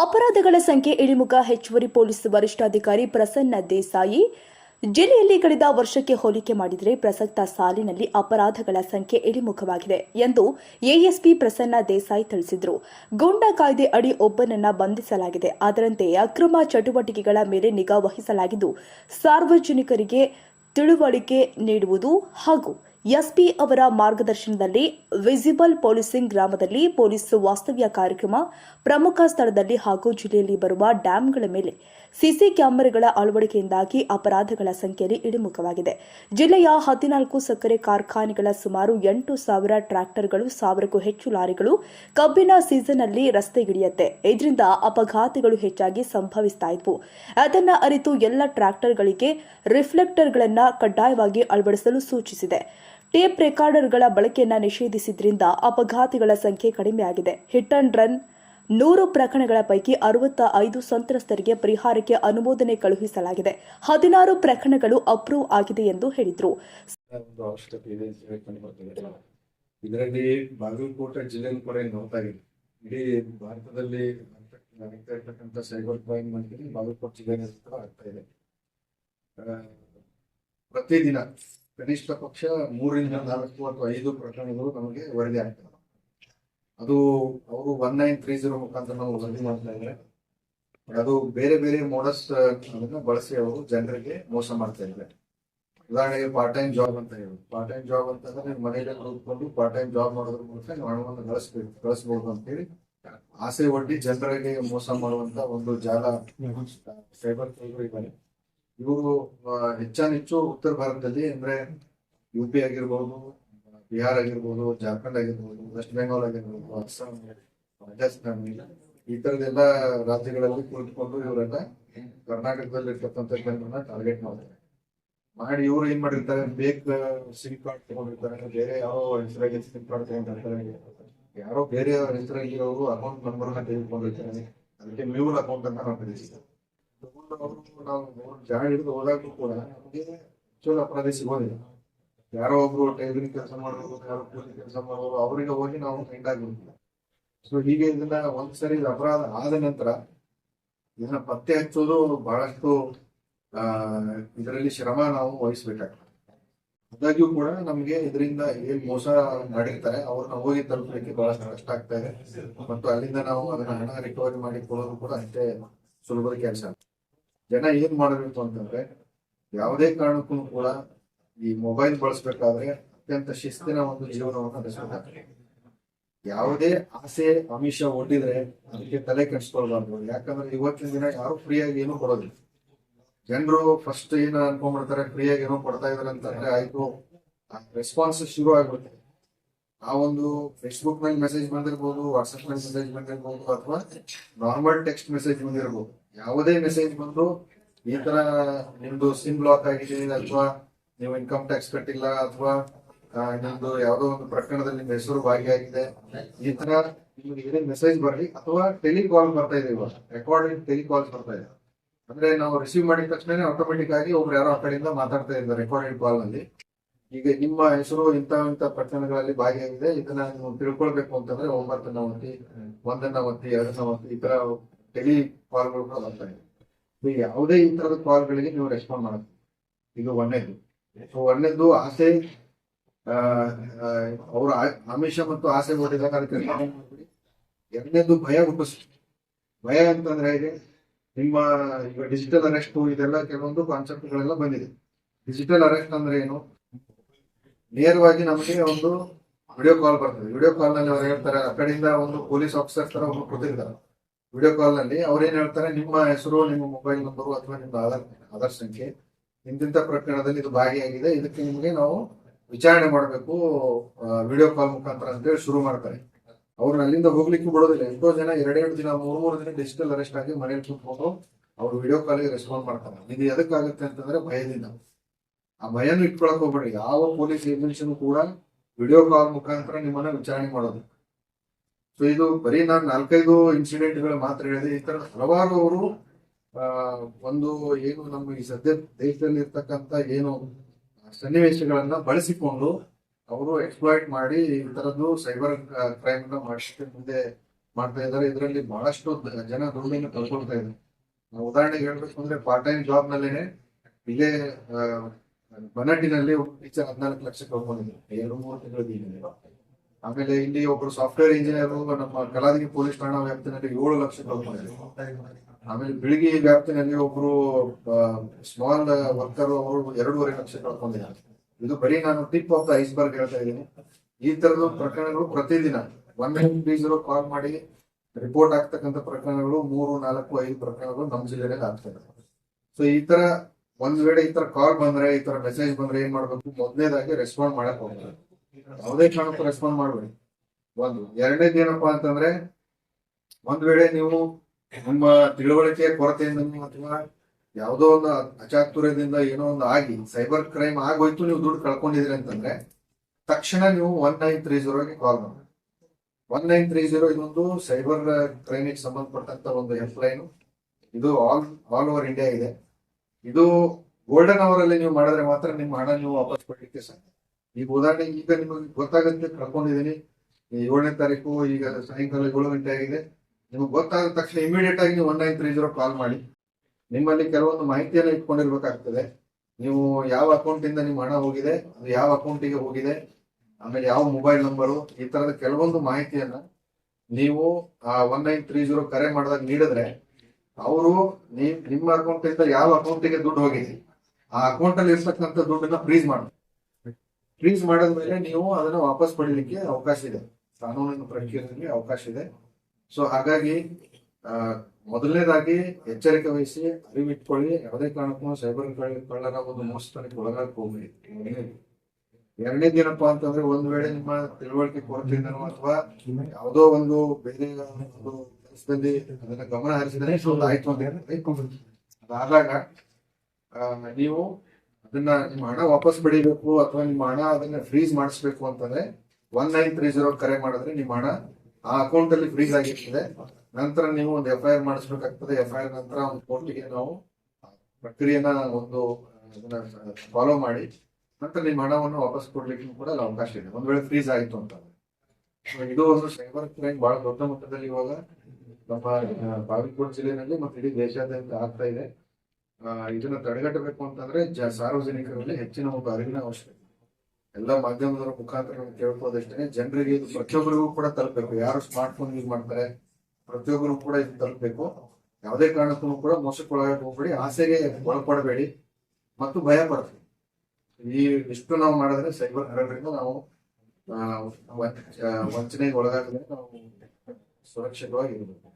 ಅಪರಾಧಗಳ ಸಂಖ್ಯೆ ಇಳಿಮುಖ ಹೆಚ್ಚುವರಿ ಪೊಲೀಸ್ ವರಿಷ್ಠಾಧಿಕಾರಿ ಪ್ರಸನ್ನ ದೇಸಾಯಿ. ಜಿಲ್ಲೆಯಲ್ಲಿ ಕಳೆದ ವರ್ಷಕ್ಕೆ ಹೋಲಿಕೆ ಮಾಡಿದರೆ ಪ್ರಸಕ್ತ ಸಾಲಿನಲ್ಲಿ ಅಪರಾಧಗಳ ಸಂಖ್ಯೆ ಇಳಿಮುಖವಾಗಿದೆ ಎಂದು ಎಎಸ್ಪಿ ಪ್ರಸನ್ನ ದೇಸಾಯಿ ತಿಳಿಸಿದರು. ಗೂಂಡಾ ಕಾಯ್ದೆ ಅಡಿ ಒಬ್ಬನನ್ನ ಬಂಧಿಸಲಾಗಿದೆ. ಅದರಂತೆ ಅಕ್ರಮ ಚಟುವಟಿಕೆಗಳ ಮೇಲೆ ನಿಗಾ ವಹಿಸಲಾಗಿದ್ದು, ಸಾರ್ವಜನಿಕರಿಗೆ ತಿಳುವಳಿಕೆ ನೀಡುವುದು ಹಾಗೂ ಎಸ್ಪಿ ಅವರ ಮಾರ್ಗದರ್ಶನದಲ್ಲಿ ವಿಸಿಬಲ್ ಪೊಲೀಸಿಂಗ್ ಗ್ರಾಮದಲ್ಲಿ ಪೊಲೀಸ್ ವಾಸ್ತವ್ಯ ಕಾರ್ಯಕ್ರಮ ಪ್ರಮುಖ ಸ್ಥಳದಲ್ಲಿ ಹಾಗೂ ಜಿಲ್ಲೆಯಲ್ಲಿ ಬರುವ ಡ್ಯಾಂಗಳ ಮೇಲೆ ಸಿಸಿ ಕ್ಯಾಮೆರಾಗಳ ಅಳವಡಿಕೆಯಿಂದಾಗಿ ಅಪರಾಧಗಳ ಸಂಖ್ಯೆಯಲ್ಲಿ ಇಳಿಮುಖವಾಗಿದೆ. ಜಿಲ್ಲೆಯ ಹದಿನಾಲ್ಕು ಸಕ್ಕರೆ ಕಾರ್ಖಾನೆಗಳ ಸುಮಾರು ಎಂಟು ಸಾವಿರ ಟ್ರ್ಯಾಕ್ಟರ್ಗಳು, ಸಾವಿರಕ್ಕೂ ಹೆಚ್ಚು ಲಾರಿಗಳು ಕಬ್ಬಿನ ಸೀಸನ್ನಲ್ಲಿ ರಸ್ತೆಗಿಳಿಯುತ್ತೆ ಇದರಿಂದ ಅಪಘಾತಗಳು ಹೆಚ್ಚಾಗಿ ಸಂಭವಿಸ್ತಾ ಇದ್ವು. ಅದನ್ನ ಅರಿತು ಎಲ್ಲ ಟ್ರ್ಯಾಕ್ಟರ್ಗಳಿಗೆ ರಿಫ್ಲೆಕ್ಟರ್ಗಳನ್ನು ಕಡ್ಡಾಯವಾಗಿ ಅಳವಡಿಸಲು ಸೂಚಿಸಿದೆ. ಟೇಪ್ ರೆಕಾರ್ಡರ್ಗಳ ಬಳಕೆಯನ್ನು ನಿಷೇಧಿಸಿದ್ರಿಂದ ಅಪಘಾತಗಳ ಸಂಖ್ಯೆ ಕಡಿಮೆಯಾಗಿದೆ. ಹಿಟ್ ಅಂಡ್ ರನ್ ನೂರು ಪ್ರಕರಣಗಳ ಪೈಕಿ ಅರವತ್ತ ಐದು ಸಂತ್ರಸ್ತರಿಗೆ ಪರಿಹಾರಕ್ಕೆ ಅನುಮೋದನೆ ಕಳುಹಿಸಲಾಗಿದೆ. ಹದಿನಾರು ಪ್ರಕರಣಗಳು ಅಪ್ರೂವ್ ಆಗಿದೆ ಎಂದು ಹೇಳಿದರು. ಇದರಲ್ಲಿ ಬಾಗಲಕೋಟೆ ಜಿಲ್ಲೆನೂ ಕೂಡ ನೋಡ್ತಾ ಇದೆ ಇಡೀ ಭಾರತದಲ್ಲಿ ಇರ್ತಕ್ಕಂಥ ಸೈಬರ್ ಕ್ರೈಮ್ ಬಾಗಲಕೋಟೆ ಜಿಲ್ಲೆಯಲ್ಲಿ ಆಗ್ತಾ ಇದೆ. ಪ್ರತಿದಿನ ಕನಿಷ್ಠ ಪಕ್ಷ ಮೂರಿಂದ ನಾಲ್ಕು ಅಥವಾ ಐದು ಪ್ರಕರಣಗಳು ನಮಗೆ ವರದಿ ಆಗ್ತವೆ ಅದು ಅವರು ಒನ್ ನೈನ್ ತ್ರೀ ಜೀರೋ ಮುಖಾಂತರ ನಾವು ವರದಿ ಮಾಡ್ತಾ ಇದ್ದಾರೆ. ಅದು ಬೇರೆ ಬೇರೆ ಮೋಡಸ್ ಅದನ್ನ ಬಳಸಿ ಅವರು ಜನರಿಗೆ ಮೋಸ ಮಾಡ್ತಾ ಇದ್ದಾರೆ. ಉದಾಹರಣೆಗೆ ಪಾರ್ಟ್ ಟೈಮ್ ಜಾಬ್ ಅಂತ ಹೇಳಿ. ಪಾರ್ಟ್ ಟೈಮ್ ಜಾಬ್ ಅಂತಂದ್ರೆ ನೀವು ಮನೆಯಲ್ಲಿ ಕೂತ್ಕೊಂಡು ಪಾರ್ಟ್ ಟೈಮ್ ಜಾಬ್ ಮಾಡೋದ್ರ ಮೂಲಕ ನೀವು ಹಣವನ್ನು ಗಳಿಸ್ಬೇಕು ಗಳಿಸಬಹುದು ಅಂತ ಹೇಳಿ ಆಸೆ ಒಡ್ಡಿ ಜನರಿಗೆ ಮೋಸ ಮಾಡುವಂತ ಒಂದು ಜಾಲ ಸೈಬರ್ ಇದ್ದಾರೆ ಇವರು ಹೆಚ್ಚಾನೆಚ್ಚು ಉತ್ತರ ಭಾರತದಲ್ಲಿ ಅಂದ್ರೆ ಯು ಪಿ ಆಗಿರ್ಬೋದು ಬಿಹಾರ್ ಆಗಿರ್ಬೋದು ಜಾರ್ಖಂಡ್ ಆಗಿರ್ಬೋದು ವೆಸ್ಟ್ ಬೆಂಗಾಲ್ ಆಗಿರ್ಬೋದು ಅಸ್ಸಾಂ ರಾಜಸ್ಥಾನ್ ಈ ತರದೆಲ್ಲ ರಾಜ್ಯಗಳಲ್ಲಿ ಕುಳಿತುಕೊಂಡು ಇವರೆಲ್ಲ ಕರ್ನಾಟಕದಲ್ಲಿ ಇರ್ತಕ್ಕಂಥ ಜನರನ್ನ ಟಾರ್ಗೆಟ್ ಮಾಡ್ತಾರೆ. ಮಾಡಿ ಇವ್ರು ಏನ್ ಮಾಡಿರ್ತಾರೆ ಬೇಕ್ ಸಿಮ್ ಕಾರ್ಡ್ ತಗೊಂಡಿರ್ತಾರೆ ಬೇರೆ ಯಾವ ಹೆಸರಾಗಿ ಸಿಮ್ ಕಾರ್ಡ್ ತಗೊಂಡಿರ್ತಾರೆ. ಯಾರೋ ಬೇರೆ ಹೆಸರಾಗಿ ಅವರು ಅಕೌಂಟ್ ನಂಬರ್ ತೆಗೆದುಕೊಂಡಿರ್ತಾರೆ. ಅದಕ್ಕೆ ಮ್ಯೂಲ್ ಅಕೌಂಟ್ ಅಂತ ನಾವು ನಾವು ಜಾಗ ಹಿಡಿದು ಕೂಡ ನಮಗೆ ಚಲೋ ಅಪರಾಧಿ ಸಿಗೋದಿಲ್ಲ ಯಾರೋ ಒಬ್ರು ಟೈಲರಿಂಗ್ ಕೆಲಸ ಮಾಡೋರು, ಯಾರೋ ಕೂಲಿ ಕೆಲಸ ಮಾಡೋರು, ಅವರಿಗೆ ಹೋಗಿ ನಾವು ಫೈಂಡ್ ಆಗಿರೋದಿಲ್ಲ ಸೊ ಹೀಗೆ ಇದನ್ನ ಒಂದ್ ಸರಿ ಅಪರಾಧ ಆದ ನಂತರ ಇದನ್ನ ಪತ್ತೆ ಹಚ್ಚೋದು ಬಹಳಷ್ಟು ಇದರಲ್ಲಿ ಶ್ರಮ ನಾವು ವಹಿಸ್ಬೇಕಾಗ್ತದೆ. ಆದಾಗ್ಯೂ ಕೂಡ ನಮ್ಗೆ ಇದರಿಂದ ಏನ್ ಮೋಸ ಮಾಡಿರ್ತಾರೆ, ಅವ್ರನ್ನ ಹೋಗಿ ತಲುಪಲಿಕ್ಕೆ ಬಹಳಷ್ಟು ಕಷ್ಟ ಆಗ್ತಾ ಇದೆ. ಮತ್ತು ಅಲ್ಲಿಂದ ನಾವು ಅದನ್ನ ಹಣ ರಿಕವರಿ ಮಾಡಿ ಕೊಡೋದು ಕೂಡ ಅಷ್ಟೇ ಸುಲಭದ ಕೆಲಸ. ಜನ ಏನ್ ಮಾಡಬೇಕು ಅಂತಂದ್ರೆ ಯಾವುದೇ ಕಾರಣಕ್ಕೂ ಕೂಡ ಈ ಮೊಬೈಲ್ ಬಳಸ್ಬೇಕಾದ್ರೆ ಅತ್ಯಂತ ಶಿಸ್ತಿನ ಒಂದು ಜೀವನವನ್ನು ನಡೆಸಬೇಕಾಗ್ತದೆ. ಯಾವುದೇ ಆಸೆ, ಆಮಿಷ ಒಡ್ಡಿದ್ರೆ ಅದಕ್ಕೆ ತಲೆ ಕೆಡಿಸ್ಕೊಳ್ಬಾರ್ದು. ಯಾಕಂದ್ರೆ ಇವತ್ತಿನ ದಿನ ಯಾರು ಫ್ರೀಯಾಗಿ ಏನೂ ಕೊಡೋದಿಲ್ಲ. ಜನರು ಫಸ್ಟ್ ಏನ ಅನ್ಕೊಂಡ್ಬಿಡ್ತಾರೆ, ಫ್ರೀಯಾಗಿ ಏನೋ ಕೊಡ್ತಾ ಇದಾರೆ ಅಂತಂದ್ರೆ ಆಯ್ತು ರೆಸ್ಪಾನ್ಸ್ ಶುರು ಆಗ್ಬಿಡುತ್ತೆ. ಆ ಒಂದು ಫೇಸ್ಬುಕ್ನಲ್ಲಿ ಮೆಸೇಜ್ ಬಂದಿರ್ಬೋದು ವಾಟ್ಸ್ಆಪ್ನಲ್ಲಿ ಮೆಸೇಜ್ ಬಂದಿರ್ಬೋದು, ಅಥವಾ ನಾರ್ಮಲ್ ಟೆಕ್ಸ್ಟ್ ಮೆಸೇಜ್ ಬಂದಿರ್ಬೋದು. ಯಾವುದೇ ಮೆಸೇಜ್ ಬಂದು ಈ ತರ ನಿಮ್ದು ಸಿಮ್ ಬ್ಲಾಕ್ ಆಗಿದೆ ಅಥವಾ ನೀವು ಇನ್ಕಮ್ ಟ್ಯಾಕ್ಸ್ ಕಟ್ಟಿಲ್ಲ ಅಥವಾ ನಿಮ್ದು ಯಾವುದೋ ಒಂದು ಪ್ರಕರಣದಲ್ಲಿ ನಿಮ್ಮ ಹೆಸರು ಭಾಗಿಯಾಗಿದೆ, ಈ ತರ ನಿಮ್ಗೆ ಏನೇನ್ ಮೆಸೇಜ್ ಬರಲಿ ಅಥವಾ ಟೆಲಿಕಾಲ್ ಬರ್ತಾ ಇದೆ ಇವಾಗ ರೆಕಾರ್ಡಿಂಗ್ ಟೆಲಿಕಾಲ್ಸ್ ಬರ್ತಾ ಇದೆ. ಅಂದ್ರೆ ನಾವು ರಿಸೀವ್ ಮಾಡಿದ ತಕ್ಷಣ ಆಟೋಮೆಟಿಕ್ ಆಗಿ ಒಬ್ರು ಯಾರೋ ಆ ಕಡೆಯಿಂದ ಮಾತಾಡ್ತಾ ಇದ್ದಾರೆ ರೆಕಾರ್ಡೆಡ್ ಕಾಲ್ನಲ್ಲಿ ಈಗ ನಿಮ್ಮ ಹೆಸರು ಇಂಥ ಇಂಥ ಪ್ರಕರಣಗಳಲ್ಲಿ ಭಾಗಿಯಾಗಿದೆ, ಇದನ್ನ ನೀವು ತಿಳ್ಕೊಳ್ಬೇಕು ಅಂತಂದ್ರೆ ಒಂಬತ್ತನ್ನ ಒತ್ತಿ ಒಂದನ್ನ ಒತ್ತಿ ಎರಡನ್ನ ಒತ್ತಿ ಈ ತರ ಟೆಲಿ ಕಾಲ್ಗಳು ಕೂಡ ಬರ್ತಾ ಇದೆ. ಯಾವುದೇ ಈ ಕಾಲ್ಗಳಿಗೆ ನೀವು ರೆಸ್ಪಾಂಡ್ ಮಾಡಬೇಕು. ಇದು ಒಂದೇದು. ಸೊ ಒಂದೇದು ಆಸೆ ಅವ್ರ ಆಮಿಷ ಮತ್ತು ಆಸೆ ಕೊಟ್ಟಿದಾಗ ಅದಕ್ಕೆ ಮಾಡ್ಬಿಡಿ. ಎರಡನೇದು ಭಯ ಹುಟ್ಟಿಸ್ ಭಯ ಅಂತಂದ್ರೆ ಹೇಗೆ? ನಿಮ್ಮ, ಈಗ ಡಿಜಿಟಲ್ ಅರೆಸ್ಟ್ ಇದೆಲ್ಲ ಕೆಲವೊಂದು ಕಾನ್ಸೆಪ್ಟ್ಗಳೆಲ್ಲ ಬಂದಿದೆ. ಡಿಜಿಟಲ್ ಅರೆಸ್ಟ್ ಅಂದ್ರೆ ಏನು? ನೇರವಾಗಿ ನಮಗೆ ಒಂದು ವಿಡಿಯೋ ಕಾಲ್ ಬರ್ತದೆ. ವಿಡಿಯೋ ಕಾಲ್ನಲ್ಲಿ ಅವ್ರು ಹೇಳ್ತಾರೆ, ಆ ಕಡೆಯಿಂದ ಒಂದು ಪೊಲೀಸ್ ಆಫೀಸರ್ ತರ ಒಬ್ರು ಕೂತಿರ್ತಾರೆ. ವಿಡಿಯೋ ಕಾಲ್ನಲ್ಲಿ ಅವ್ರು ಏನ್ ಹೇಳ್ತಾರೆ, ನಿಮ್ಮ ಹೆಸರು, ನಿಮ್ಮ ಮೊಬೈಲ್ ನಂಬರು ಅಥವಾ ನಿಮ್ಮ ಆಧಾರ್ ಆಧಾರ್ ಸಂಖ್ಯೆ ಇಂತಿಂತ ಪ್ರಕರಣದಲ್ಲಿ ಇದು ಭಾಗಿಯಾಗಿದೆ. ಇದಕ್ಕೆ ನಿಮಗೆ ನಾವು ವಿಚಾರಣೆ ಮಾಡಬೇಕು ವಿಡಿಯೋ ಕಾಲ್ ಮುಖಾಂತರ ಅಂತೇಳಿ ಶುರು ಮಾಡ್ತಾರೆ. ಅವ್ರನ್ನ ಅಲ್ಲಿಂದ ಹೋಗ್ಲಿಕ್ಕೆ ಬಿಡೋದಿಲ್ಲ. ಎಷ್ಟೋ ಜನ ಎರಡೆರಡು ದಿನ, ಮೂರು ಮೂರು ದಿನ ಡಿಜಿಟಲ್ ಅರೆಸ್ಟ್ ಆಗಿ ಮನೇಲಿ ಕೂತ್ಕೊಂಡು ಅವ್ರು ವಿಡಿಯೋ ಕಾಲ್ಗೆ ರೆಸ್ಪಾಂಡ್ ಮಾಡ್ತಾರೆ. ಇದು ಎದಕ್ಕಾಗುತ್ತೆ ಅಂತಂದ್ರೆ ಭಯದಿಂದ. ಆ ಭಯನ ಇಟ್ಕೊಳಕ್ ಹೋಗ್ಬೇಡಿ. ಯಾವ ಪೊಲೀಸ್ ಏಜೆನ್ಸಿನೂ ಕೂಡ ವಿಡಿಯೋ ಕಾಲ್ ಮುಖಾಂತರ ನಿಮ್ಮನ್ನ ವಿಚಾರಣೆ ಮಾಡೋದು. ಸೊ ಇದು ಬರೀ ನಾನು ನಾಲ್ಕೈದು ಇನ್ಸಿಡೆಂಟ್ಗಳು ಮಾತ್ರ ಹೇಳಿದೆ. ಈ ತರ ಹಲವಾರು ಅವರು ಒಂದು ಏನು ನಮ್ಮ ಈ ಸದ್ಯ ದೇಶದಲ್ಲಿ ಇರ್ತಕ್ಕಂತ ಏನು ಸನ್ನಿವೇಶಗಳನ್ನ ಬಳಸಿಕೊಂಡು ಅವರು ಎಕ್ಸ್ಪ್ಲಾಯ್ಟ್ ಮಾಡಿ ಈ ತರದ್ದು ಸೈಬರ್ ಕ್ರೈಮ್ನ ಮಾಡಿಸಕ್ಕೆ ಮುಂದೆ ಮಾಡ್ತಾ ಇದ್ದಾರೆ. ಇದರಲ್ಲಿ ಬಹಳಷ್ಟು ಜನ ದುಡ್ಡನ್ನು ಕಳ್ಕೊಳ್ತಾ ಇದ್ದಾರೆ. ಉದಾಹರಣೆಗೆ ಹೇಳ್ಬೇಕು ಅಂದ್ರೆ ಪಾರ್ಟ್ ಟೈಮ್ ಜಾಬ್ ನಲ್ಲೇನೆ ಇಲ್ಲೇ ಬನಟ್ಟಿನಲ್ಲಿ ಟೀಚರ್ ಹದಿನಾಲ್ಕು ಲಕ್ಷ ಕಳ್ಕೊಂಡಿದ್ದಾರೆ ಎರಡು ಮೂರು ತಿಂಗಳ ಆಮೇಲೆ ಇಲ್ಲಿ ಒಬ್ರು ಸಾಫ್ಟ್ವೇರ್ ಇಂಜಿನಿಯರ್ ನಮ್ಮ ಕಲಾದಿಗೆ ಪೊಲೀಸ್ ಠಾಣಾ ವ್ಯಾಪ್ತಿನಲ್ಲಿ ಏಳು ಲಕ್ಷ ಆಮೇಲೆ ಬಿಳಿಗಿ ವ್ಯಾಪ್ತಿನಲ್ಲಿ ಒಬ್ರು ಸ್ಮಾಲ್ ವರ್ಕರ್ ಅವರು ಎರಡೂವರೆ ಲಕ್ಷ ಕಳ್ಕೊಂಡಿದ್ದಾರೆ ಇದು ಬರೀ ನಾನು ಟಿಪ್ ಆಫ್ ದ ಐಸ್ಬರ್ಗ್ ಹೇಳ್ತಾ ಇದ್ದೀನಿ. ಈ ತರದ ಪ್ರಕರಣಗಳು ಪ್ರತಿದಿನ one nine three zero call ಮಾಡಿ ರಿಪೋರ್ಟ್ ಆಗ್ತಕ್ಕಂಥ ಪ್ರಕರಣಗಳು ಮೂರು, ನಾಲ್ಕು, ಐದು ಪ್ರಕರಣಗಳು ನಮ್ಮ ಜಿಲ್ಲೆಯಲ್ಲಿ ಆಗ್ತದೆ ಸೊ ಈ ತರ ಒಂದ್ ವೇಳೆ ಈ ತರ ಕಾಲ್ ಬಂದ್ರೆ, ಈ ತರ ಮೆಸೇಜ್ ಬಂದ್ರೆ ಏನ್ ಮಾಡ್ಬೇಕು? ಮೊದಲನೇದಾಗಿ ರೆಸ್ಪಾಂಡ್ ಮಾಡಕ್ ಹೋಗ್ತಾರೆ. ಯಾವುದೇ ಕಾರಣಕ್ಕೂ ರೆಸ್ಪಾಂಡ್ ಮಾಡಬೇಡಿ. ಒಂದು, ಎರಡನೇದು ಏನಪ್ಪಾ ಅಂತಂದ್ರೆ, ಒಂದ್ ವೇಳೆ ನೀವು ನಿಮ್ಮ ತಿಳುವಳಿಕೆ ಕೊರತೆಯಿಂದ ಅಥವಾ ಯಾವುದೋ ಒಂದು ಅಚಾತುರ್ಯದಿಂದ ಏನೋ ಒಂದು ಆಗಿ ಸೈಬರ್ ಕ್ರೈಮ್ ಆಗೋಯ್ತು, ನೀವು ದುಡ್ಡು ಕಳ್ಕೊಂಡಿದ್ರಿ ಅಂತಂದ್ರೆ, ತಕ್ಷಣ ನೀವು ಒನ್ ನೈನ್ ತ್ರೀ ಜೀರೋಗೆ ಕಾಲ್ ಮಾಡಿ. ಒನ್ ನೈನ್ ತ್ರೀ ಜೀರೋ ಇದೊಂದು ಸೈಬರ್ ಕ್ರೈಮಿಗೆ ಸಂಬಂಧಪಟ್ಟಂತ ಒಂದು ಹೆಲ್ಪ್ ಲೈನ್ ಇದು ಆಲ್ ಆಲ್ ಓವರ್ ಇಂಡಿಯಾ ಇದೆ. ಇದು ಗೋಲ್ಡನ್ ಅವರ್ ಅಲ್ಲಿ ನೀವು ಮಾಡಿದ್ರೆ ಮಾತ್ರ ನಿಮ್ಮ ಹಣ ನೀವು ವಾಪಸ್ ಕೊಡ್ಲಿಕ್ಕೆ ಸಾಧ್ಯ. ಈಗ ಉದಾಹರಣೆ ಈಗ ನಿಮಗೆ ಗೊತ್ತಾಗುತ್ತೆ ಕರ್ಕೊಂಡಿದ್ದೀನಿ ಏಳನೇ ತಾರೀಕು, ಈಗ ಸಾಯಂಕಾಲ ಏಳು ಗಂಟೆ ಆಗಿದೆ. ನಿಮಗೆ ಗೊತ್ತಾದ ತಕ್ಷಣ ಇಮಿಡಿಯೇಟ್ ಆಗಿ ನೀವು one nine three zero call ಮಾಡಿ. ನಿಮ್ಮಲ್ಲಿ ಕೆಲವೊಂದು ಮಾಹಿತಿಯನ್ನು ಇಟ್ಕೊಂಡಿರ್ಬೇಕಾಗ್ತದೆ. ನೀವು ಯಾವ ಅಕೌಂಟ್ ಇಂದ ನಿಮ್ಮ ಹಣ ಹೋಗಿದೆ, ಅದು ಯಾವ ಅಕೌಂಟಿಗೆ ಹೋಗಿದೆ, ಆಮೇಲೆ ಯಾವ ಮೊಬೈಲ್ ನಂಬರು ಈ ತರದ ಕೆಲವೊಂದು ಮಾಹಿತಿಯನ್ನ ನೀವು ಆ ಒನ್ ನೈನ್ ತ್ರೀ ಜೀರೋ ಕರೆ ಮಾಡಿದಾಗ ನೀಡಿದ್ರೆ, ಅವರು ನಿಮ್ಮ ಅಕೌಂಟ್ ಇಂದ ಯಾವ ಅಕೌಂಟಿಗೆ ದುಡ್ಡು ಹೋಗಿದೆ, ಆ ಅಕೌಂಟ್ ಅಲ್ಲಿ ಇರ್ತಕ್ಕಂಥ ದುಡ್ಡನ್ನ ಫ್ರೀಸ್ ಮಾಡಿ. ಫ್ರೀಸ್ ಮಾಡಿದ್ಮೇಲೆ ನೀವು ಅದನ್ನ ವಾಪಸ್ ಪಡೀಲಿಕ್ಕೆ ಅವಕಾಶ ಇದೆ. ಕಾನೂನಿನ ಪ್ರಕ್ರಿಯೆಯಲ್ಲಿ ಅವಕಾಶ ಇದೆ. ಸೊ ಹಾಗಾಗಿ ಮೊದಲನೇದಾಗಿ ಎಚ್ಚರಿಕೆ ವಹಿಸಿ ಅರಿವಿಟ್ಕೊಳ್ಳಿ ಯಾವುದೇ ಕಾರಣಕ್ಕೂ ಸೈಬರ್ ಕಳ್ಳರ ಒಂದು ಮೋಸತನಕ್ಕೆ ಒಳಗಾಗಕ್ಕೆ ಹೋಗಿ ಎರಡನೇದು ಅಂತಂದ್ರೆ ಒಂದ್ ವೇಳೆ ನಿಮ್ಮ ತಿಳುವಳಿಕೆ ಕೊರತೆಯಿಂದನೋ ಅಥವಾ ಯಾವುದೋ ಒಂದು ಬೇರೆ ಒಂದು ಕೆಲಸದಲ್ಲಿ ಅದನ್ನ ಗಮನ ಹರಿಸಿದ್ರೆ ಆಯ್ತು ಅಂತ ಅದಾದಾಗ ನೀವು ಅದನ್ನ ನಿಮ್ಮ ಹಣ ವಾಪಸ್ ಪಡಿಬೇಕು ಅಥವಾ ನಿಮ್ಮ ಹಣ ಅದನ್ನ ಫ್ರೀಸ್ ಮಾಡಿಸ್ಬೇಕು ಅಂತಂದ್ರೆ ಒನ್ ನೈನ್ ತ್ರೀ ಜೀರೋ ಕರೆ ಮಾಡಿದ್ರೆ ನಿಮ್ಮ ಹಣ ಆ ಅಕೌಂಟ್ ಅಲ್ಲಿ ಫ್ರೀಸ್ ಆಗಿರ್ತದೆ. ನಂತರ ನೀವು ಒಂದು ಎಫ್ ಐ ಆರ್ ಮಾಡಿಸ್ಬೇಕಾಗ್ತದೆ. ಎಫ್ ಐ ಆರ್ ನಂತರ ಒಂದು ಕೋರ್ಟಿಗೆ ನಾವು ಪ್ರಕ್ರಿಯೆನ ಒಂದು ಫಾಲೋ ಮಾಡಿ ನಂತರ ನಿಮ್ಮ ಹಣವನ್ನು ವಾಪಸ್ ಕೊಡ್ಲಿಕ್ಕೆ ಕೂಡ ಅವಕಾಶ ಇದೆ. ಒಂದ್ ವೇಳೆ ಫ್ರೀಸ್ ಆಯ್ತು ಅಂತಂದ್ರೆ ಇದು ಒಂದು ಸೈಬರ್ ಕ್ರೈಮ್ ಬಹಳ ದೊಡ್ಡ ಮಟ್ಟದಲ್ಲಿ ಇವಾಗ ನಮ್ಮ ಬಾಗಲಕೋಟೆ ಜಿಲ್ಲೆಯಲ್ಲಿ ಮತ್ತು ಇಡೀ ದೇಶಾದ್ಯಂತ ಆಗ್ತಾ ಇದೆ. ಇದನ್ನ ತಡೆಗಟ್ಟಬೇಕು ಅಂತಂದ್ರೆ ಜ- ಸಾರ್ವಜನಿಕರಲ್ಲಿ ಹೆಚ್ಚಿನ ಒಂದು ಅರಿವಿನ ಅವಶ್ಯಕತೆ. ಎಲ್ಲ ಮಾಧ್ಯಮದವರ ಮುಖಾಂತರ ಕೇಳ್ಬೋದಷ್ಟೇ, ಜನರಿಗೆ ಇದು ಪ್ರತಿಯೊಬ್ಬರಿಗೂ ಕೂಡ ತಲುಪಬೇಕು. ಯಾರು ಸ್ಮಾರ್ಟ್ ಫೋನ್ ಯೂಸ್ ಮಾಡ್ತಾರೆ, ಪ್ರತಿಯೊಬ್ಬರು ಕೂಡ ಇದು ತಲುಪಬೇಕು. ಯಾವುದೇ ಕಾರಣಕ್ಕೂ ಕೂಡ ಮೋಸಕ್ಕೊಳಗಕ್ಕೆ ಹೋಗ್ಬೇಡಿ, ಆಸೆಗೆ ಒಳಪಡಬೇಡಿ ಮತ್ತು ಭಯ ಪಡ್ತೀವಿ ಈ ಇಷ್ಟು ನಾವು ಮಾಡಿದ್ರೆ ಸೈಬರ್ ಹರಡರಿಂದ ನಾವು ವಂಚನೆಗೆ ಒಳಗಾಗದೆ ನಾವು ಸುರಕ್ಷಿತವಾಗಿ ಇರಬೇಕು